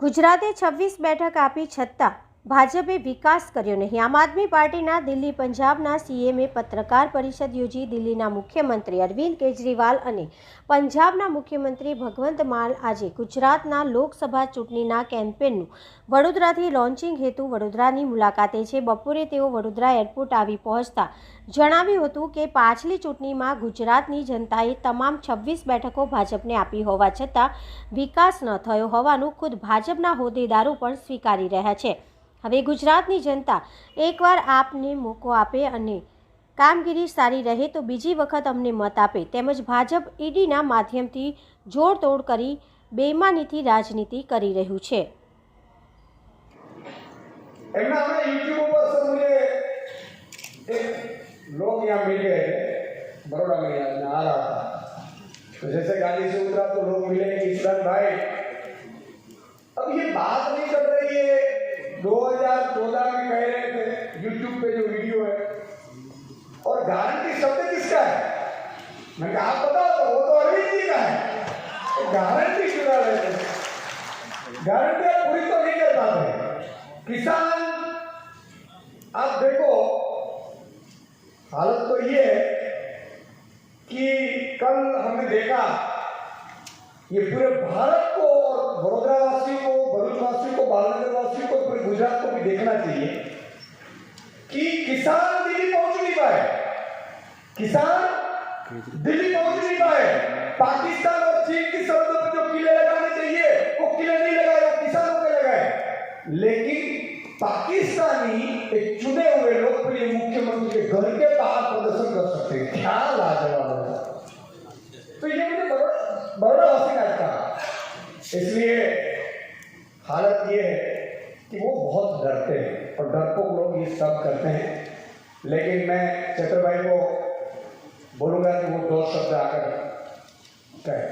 ગુજરાતે છવ્વીસ બેઠક આપી છતાં ભાજપે વિકાસ કર્યો નહીં. આમ આદમી પાર્ટીના દિલ્હી પંજાબના સીએમએ પત્રકાર પરિષદ યોજી દિલ્હીના મુખ્યમંત્રી અરવિંદ કેજરીવાલ અને પંજાબના મુખ્યમંત્રી ભગવંત માન આજે ગુજરાતના લોકસભા ચૂંટણીના કેમ્પેનનું વડોદરાથી લોન્ચિંગ હેતુ વડોદરાની મુલાકાતે છે. બપોરે તેઓ વડોદરા એરપોર્ટ આવી પહોંચતા જણાવ્યું હતું કે પાછલી ચૂંટણીમાં ગુજરાતની જનતાએ તમામ છવ્વીસ બેઠકો ભાજપને આપી હોવા છતાં વિકાસ ન થયો હોવાનું ખુદ ભાજપના હોદ્દેદારો પણ સ્વીકારી રહ્યા છે. હવે ગુજરાતની જનતા એકવાર આપને મોકો આપે અને કામગીરી સારી રહે તો બીજી વખત અમને મત આપે તેમજ ભાજપ ઈડીના માધ્યમથી જોડતોડ કરી બેમાનીથી રાજનીતિ કરી રહ્યું છે एमना हमने यूट्यूब पर सर मुझे एक लोग यहाँ मिल गए थे बड़ोड़ा में आज मैं आ रहा था तो जैसे गाड़ी से उतरा तो लोग मिले कि ईश्वर भाई अब ये बात नहीं चल रही है 2014 में कह रहे थे यूट्यूब पे जो वीडियो है। और गारंटी शब्द किसका है? मैं कहा, आप बताओ तो वो तो अरविंद जी का है। तो गारंटी क्यों रहे थे। गारंटी आप पूरी तो नहीं कर पाते। किसान, आप देखो, हालत तो ये है कि कल हमने देखा, ये पूरे भारत को और वडोदरा वासियों को, भरूच वासियों को पूरे गुजरात को भी देखना चाहिए कि किसान दिल्ली पहुँच नहीं पाए। किसान दिल्ली पहुँच नहीं पाए। पाकिस्तान और चीन की सरहदों पर जो किले लगाने चाहिए, वो किले नहीं लगाए, वो किसानों के लगाए। लेकिन पाकिस्तानी एक चुने हुए लोकप्रिय मुख्यमंत्री के घर के बाहर प्रदर्शन कर सकते हैं। क्या लाजवाब है। तो ये मुझे बड़ोड़ा वासी का। इसलिए हालत ये है वो बहुत डरते हैं और डरपोक लोग ये सब करते हैं। लेकिन मैं चतुर भाई को बोलूँगा कि वो दो शब्द आकर कहे।